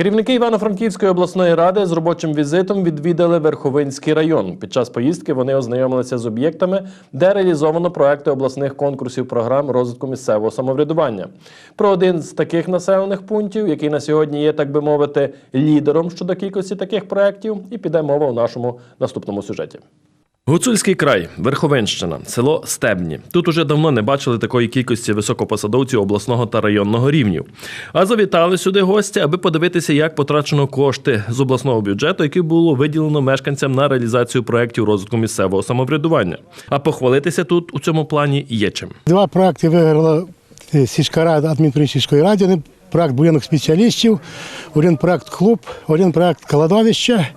Керівники Івано-Франківської обласної ради з робочим візитом відвідали Верховинський район. Під час поїздки вони ознайомилися з об'єктами, де реалізовано проекти обласних конкурсів програм розвитку місцевого самоврядування. Про один з таких населених пунктів, який на сьогодні є, так би мовити, лідером щодо кількості таких проєктів, і піде мова у нашому наступному сюжеті. Гуцульський край, Верховенщина, село Стебні. Тут уже давно не бачили такої кількості високопосадовців обласного та районного рівнів. А завітали сюди гості, аби подивитися, як потрачено кошти з обласного бюджету, який було виділено мешканцям на реалізацію проєктів розвитку місцевого самоврядування. А похвалитися тут у цьому плані є чим. Два проекти виграла е, сільська рада адмінприміщицької ради. Проект будинок спеціалістів, один проект клуб, один проект кладовище.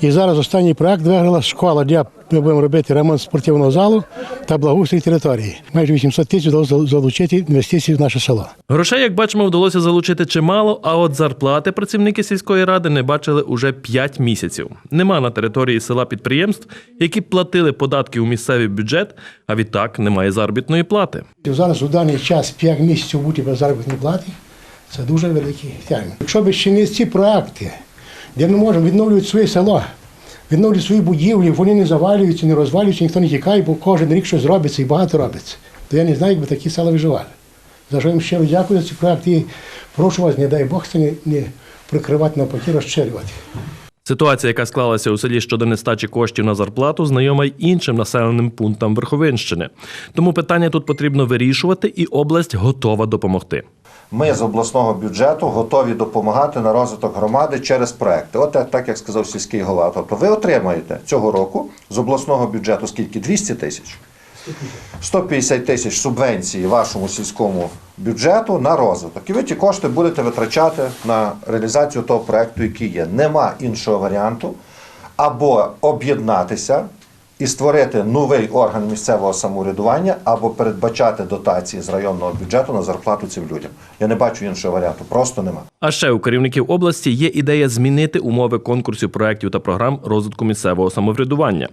І зараз останній проект виграла школа, де ми будемо робити ремонт спортивного залу та благоустрій території. Майже 800 тисяч вдалося залучити інвестицій в наше село. Грошей, як бачимо, вдалося залучити чимало, а от зарплати працівники сільської ради не бачили уже 5 місяців. Нема на території села підприємств, які платили податки у місцевий бюджет, а відтак немає заробітної плати. Зараз у даний час 5 місяців бути без заробітної плати це дуже великий тягнення. Якщо б ще не ці проекти, де ми можемо відновлювати своє село, відновлювати свої будівлі, вони не завалюються, не розвалюються, ніхто не тікає, бо кожен рік щось робиться і багато робиться. То я не знаю, як би такі села виживали. За що їм щиро дякую за ці проекти і прошу вас, не дай Бог, це не, не прикривати навпаки, розчерювати. Ситуація, яка склалася у селі щодо нестачі коштів на зарплату, знайома й іншим населеним пунктам Верховинщини. Тому питання тут потрібно вирішувати, і область готова допомогти. Ми з обласного бюджету готові допомагати на розвиток громади через проекти. От так, як сказав сільський голова. Тобто ви отримаєте цього року з обласного бюджету скільки? 200 тисяч. 150 тисяч субвенції вашому сільському бюджету на розвиток. І ви ті кошти будете витрачати на реалізацію того проекту, який є. Нема іншого варіанту. Або об'єднатися і створити новий орган місцевого самоврядування, або передбачати дотації з районного бюджету на зарплату цим людям. Я не бачу іншого варіанту, просто нема. А ще у керівників області є ідея змінити умови конкурсів проєктів та програм розвитку місцевого самоврядування.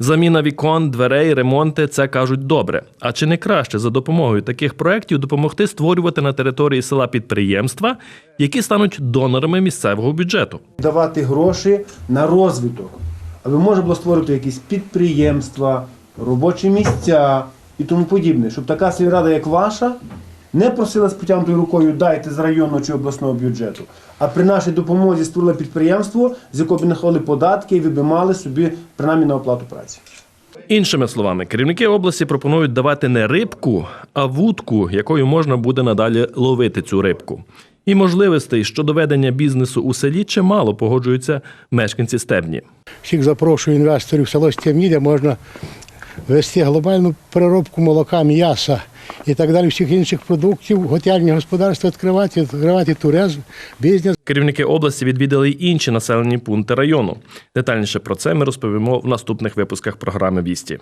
Заміна вікон, дверей, ремонти це кажуть добре. А чи не краще за допомогою таких проєктів допомогти створювати на території села підприємства, які стануть донорами місцевого бюджету? давати гроші на розвиток, аби можна було створити якісь підприємства, робочі місця і тому подібне, щоб така сільрада, як ваша, не просила з потягнутою рукою дайте з районного чи обласного бюджету, а при нашій допомозі створила підприємство, з якого б наховали податки і ви б мали собі принаймні на оплату праці. Іншими словами, керівники області пропонують давати не рибку, а вудку, якою можна буде надалі ловити цю рибку. І можливостей щодо ведення бізнесу у селі чимало погоджуються мешканці стебні. Всіх запрошую інвесторів в село Стемні, де можна вести глобальну переробку молока, м'яса і так далі, всіх інших продуктів, готельні господарства відкривати, відкривати туризм, бізнес. Керівники області відвідали й інші населені пункти району. Детальніше про це ми розповімо в наступних випусках програми Вісті.